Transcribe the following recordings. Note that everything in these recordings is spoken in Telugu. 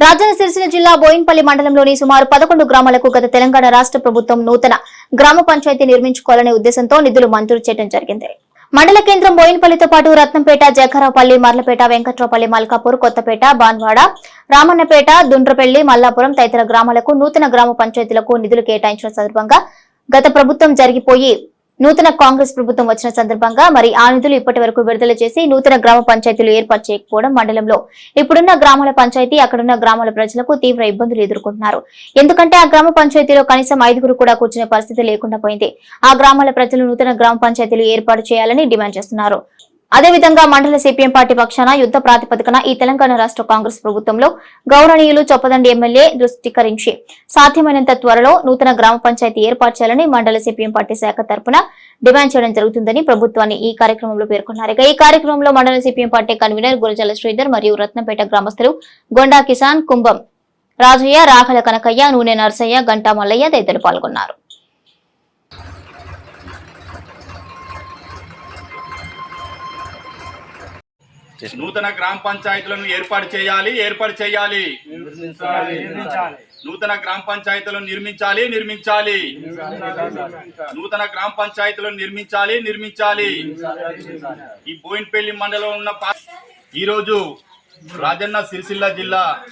రాజన్న సిరిసిల్ల జిల్లా బోయిన్పల్లి మండలంలోని సుమారు పదకొండు గ్రామాలకు గత తెలంగాణ రాష్ట్ర ప్రభుత్వం నూతన గ్రామ పంచాయతీ నిర్మించుకోవాలనే ఉద్దేశంతో నిధులు మంజూరు చేయడం జరిగింది. మండల కేంద్రం బోయిన్పల్లితో పాటు రత్నంపేట జగ్గరావుపల్లి మర్లపేట వెంకట్రావుపల్లి మల్కాపూర్ కొత్తపేట బాన్వాడ రామన్నపేట దుండ్రపల్లి మల్లాపురం తదితర గ్రామాలకు నూతన గ్రామ పంచాయతీలకు నిధులు కేటాయించిన సందర్భంగా గత ప్రభుత్వం జరిగిపోయి నూతన కాంగ్రెస్ ప్రభుత్వం వచ్చిన సందర్భంగా మరి ఆ నిధులు ఇప్పటి వరకు విడుదల చేసి నూతన గ్రామ పంచాయతీలు ఏర్పాటు చేయకపోవడం మండలంలో. ఇప్పుడున్న గ్రామాల పంచాయతీ అక్కడున్న గ్రామాల ప్రజలకు తీవ్ర ఇబ్బందులు ఎదుర్కొంటున్నారు. ఎందుకంటే ఆ గ్రామ పంచాయతీలో కనీసం ఐదుగురు కూడా కూర్చునే పరిస్థితి లేకుండా పోయింది. ఆ గ్రామాల ప్రజలు నూతన గ్రామ పంచాయతీలు ఏర్పాటు చేయాలని డిమాండ్ చేస్తున్నారు. అదేవిధంగా మండల సిపిఎం పార్టీ పక్షాన యుద్ధ ప్రాతిపదికన ఈ తెలంగాణ రాష్ట్ర కాంగ్రెస్ ప్రభుత్వంలో గౌరవనీయులు చొప్పదండి ఎమ్మెల్యే దృష్టికరించి సాధ్యమైనంత త్వరలో నూతన గ్రామ పంచాయతీ ఏర్పాటు చేయాలని మండల సిపిఎం పార్టీ శాఖ తరపున డిమాండ్ చేయడం జరుగుతుందని ప్రభుత్వాన్ని ఈ కార్యక్రమంలో పేర్కొన్నారు. ఇక ఈ కార్యక్రమంలో మండల CPM party convener Gurajala Sridhar మరియు రత్నపేట గ్రామస్తులు గొండా కిసాన్ కుంభం రాజయ్య రాఘల కనకయ్య నూనె నర్సయ్య గంటా మల్లయ్య తదితరులు పాల్గొన్నారు. నూతన గ్రామ పంచాయతీలను ఏర్పాటు చేయాలి ఏర్పాటు చేయాలి. నూతన గ్రామ పంచాయతీలను నిర్మించాలి నిర్మించాలి. నూతన గ్రామ పంచాయతీలను నిర్మించాలి నిర్మించాలి. ఈ బోయిన్పల్లి మండలం ఉన్న పా- ఈరోజు రాజన్న సిరిసిల్ల జిల్లా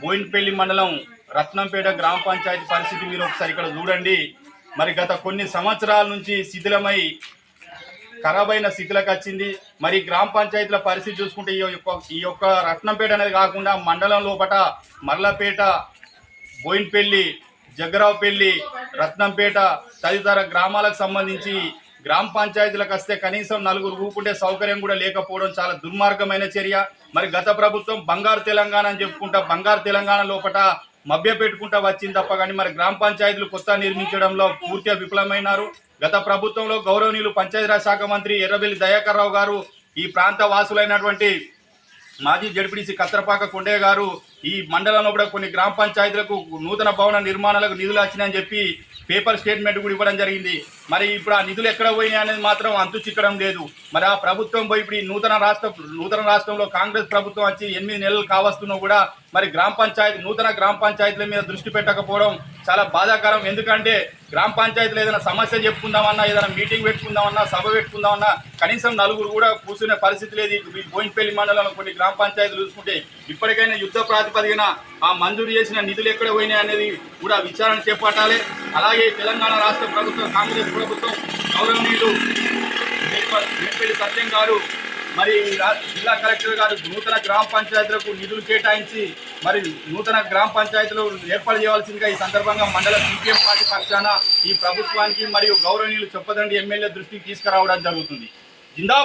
బోయిన్పల్లి మండలం రత్నంపేట గ్రామ పంచాయతీ పరిస్థితి మీరు ఒకసారి ఇక్కడ చూడండి. మరి గత కొన్ని సంవత్సరాల నుంచి శిథిలమై ఖరాబ్ అయిన స్థితిలోకి వచ్చింది. మరి గ్రామ పంచాయతీల పరిస్థితి చూసుకుంటే ఈ యొక్క ఈ యొక్క రత్నంపేట అనేది కాకుండా మండలం లోపట మర్లపేట బోయిన్పల్లి జగ్గరావుపల్లి రత్నంపేట తదితర గ్రామాలకు సంబంధించి గ్రామ పంచాయతీలకు వస్తే కనీసం నలుగురు ఊపుకుంటే సౌకర్యం కూడా లేకపోవడం చాలా దుర్మార్గమైన చర్య. మరి గత ప్రభుత్వం బంగారు తెలంగాణ అని చెప్పుకుంటా బంగారు తెలంగాణ లోపట మభ్య పెట్టుకుంటా వచ్చింది తప్ప కానీ మరి గ్రామ పంచాయతీలు కొత్త నిర్మించడంలో పూర్తిగా విఫలమైనారు. గత ప్రభుత్వంలో గౌరవనీయులు పంచాయతీరాజ్ శాఖ మంత్రి ఎర్రబెల్లి దయాకర్ రావు గారు ఈ ప్రాంత వాసులైనటువంటి మాజీ జడ్పీటీసీ కత్రపాక కొండయ్య గారు ఈ మండలంలో కూడా కొన్ని గ్రామ పంచాయతీలకు నూతన భవన నిర్మాణాలకు నిధులు వచ్చినాయని చెప్పి పేపర్ స్టేట్మెంట్ కూడా ఇవ్వడం జరిగింది. మరి ఇప్పుడు ఆ నిధులు ఎక్కడ పోయినాయి అనేది మాత్రం అంతు చిక్కడం లేదు. మరి ఆ ప్రభుత్వం పోయి ఇప్పుడు ఈ నూతన రాష్ట్ర నూతన రాష్ట్రంలో కాంగ్రెస్ ప్రభుత్వం వచ్చి ఎనిమిది నెలలు కావస్తున్నా కూడా మరి గ్రామ పంచాయతీ నూతన గ్రామ పంచాయతీల మీద దృష్టి పెట్టకపోవడం చాలా బాధాకరం. ఎందుకంటే గ్రామ పంచాయతీలో ఏదైనా సమస్య చెప్పుకుందామన్నా ఏదైనా మీటింగ్ పెట్టుకుందామన్నా సభ పెట్టుకుందామన్నా కనీసం నలుగురు కూడా కూర్చునే పరిస్థితి లేదు. ఈ బోయినపల్లి మండలంలో కొన్ని గ్రామ పంచాయతీలు చూసుకుంటే ఇప్పటికైనా యుద్ధ ప్రాతిపదికన ఆ మంజూరు చేసిన నిధులు ఎక్కడ పోయినాయి అనేది కూడా విచారణ చేపట్టాలి. అలాగే తెలంగాణ రాష్ట్ర ప్రభుత్వం కాంగ్రెస్ ప్రభుత్వం గౌరవనీయులు సత్యం గారు మరి జిల్లా కలెక్టర్ గారు నూతన గ్రామ పంచాయతీలకు నిధులు కేటాయించి మరి నూతన గ్రామ పంచాయతీలు ఏర్పాటు చేయవలసిందిగా ఈ సందర్భంగా మండల సిపిఎం పార్టీ పక్షాన ఈ ప్రభుత్వానికి మరియు గౌరవనీయులు చెప్పదండి ఎమ్మెల్యే దృష్టికి తీసుకురావడం జరుగుతుంది. జిందా